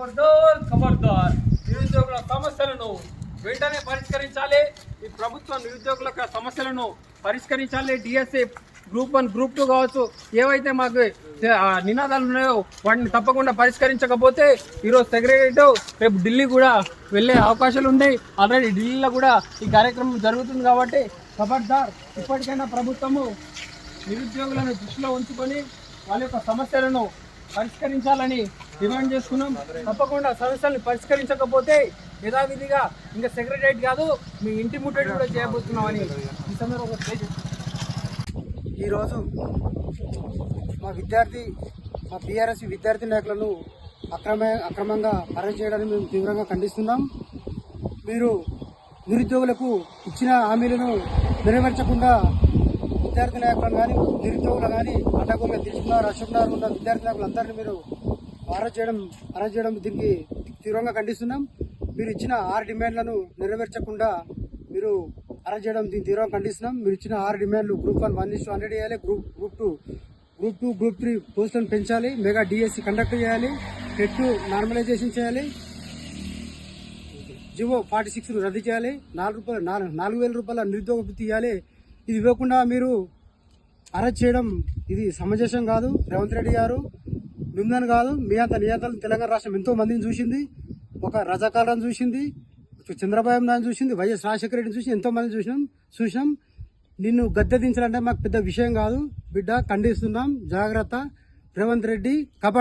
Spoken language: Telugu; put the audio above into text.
ఖబర్దార్ ఖబర్దార్ నిరుద్యోగుల సమస్యలను వెంటనే పరిష్కరించాలి. ఈ ప్రభుత్వం నిరుద్యోగుల సమస్యలను పరిష్కరించాలి. DSA group one group two కావచ్చు. ఏవైతే మాకు ఆ, నినాదాలు ఉన్నాయో వాటిని తప్పకుండా పరిష్కరించకపోతే ఈరోజు సెక్రటరేట్ రేపు ఢిల్లీ కూడా వెళ్ళే అవకాశాలు ఉన్నాయి. ఆల్రెడీ ఢిల్లీలో కూడా ఈ కార్యక్రమం జరుగుతుంది కాబట్టి ఖబర్దార్ ఇప్పటికైనా ప్రభుత్వము నిరుద్యోగులను దృష్టిలో ఉంచుకొని వాళ్ళ యొక్క సమస్యలను పరిష్కరించాలని డిమాండ్ చేసుకున్నాం. తప్పకుండా సమస్యలను పరిష్కరించకపోతే యథావిధిగా ఇంకా సెక్రటరేట్ కాదు మీ ఇంటి ముట్టడి కూడా చేయబోతున్నామని ఈ సందర్భంగా ఈరోజు మా విద్యార్థి మా బీఆర్ఎస్ విద్యార్థి నాయకులను అక్రమ అక్రమంగా అరెస్ట్ చేయడాన్ని మేము తీవ్రంగా ఖండిస్తున్నాం. మీరు నిరుద్యోగులకు ఇచ్చిన హామీలను నెరవేర్చకుండా విద్యార్థి నాయకులను కానీ నిరుద్యోగులు కానీ అడ్డగోలుగా తీసుకున్నారు అశోకున్నారు ఉన్న విద్యార్థి నాయకులందరినీ మీరు అరెస్ట్ చేయడం అరెస్ట్ చేయడం దీనికి తీవ్రంగా ఖండిస్తున్నాం. మీరు ఇచ్చిన ఆరు డిమాండ్లను నెరవేర్చకుండా మీరు అరెస్ట్ చేయడం దీన్ని తీవ్రంగా ఖండిస్తున్నాం. మీరు ఇచ్చిన ఆరు డిమాండ్లు group one one is hundred చేయాలి. Group group two group two group three పోస్టులను పెంచాలి. మెగా డిఎస్సి కండక్ట్ చేయాలి. టెట్ టూ నార్మలైజేషన్ చేయాలి. జివో ఫార్టీ సిక్స్ రద్దు చేయాలి. నాలుగు రూపాయలు నాలుగు నాలుగు వేల రూపాయల నిరుద్యోగ వృత్తి ఇవ్వాలి. ఇది ఇవ్వకుండా మీరు అరెస్ట్ చేయడం ఇది సమంజసం కాదు. రేవంత్ రెడ్డి గారు మిమ్మల్ని కాదు మీ అంత నియంత్రణ తెలంగాణ రాష్ట్రం ఎంతో మందిని చూసింది ఒక రజాకాలను చూసింది చంద్రబాబు నాయుడు చూసింది వైఎస్ రాజశేఖర రెడ్డిని చూసి ఎంతో మంది చూసినాం చూసినాం. నిన్ను గద్దె దించాలంటే మాకు పెద్ద విషయం కాదు బిడ్డ ఖండిస్తున్నాం. జాగ్రత్త. రేవంత్ రెడ్డి కబడ్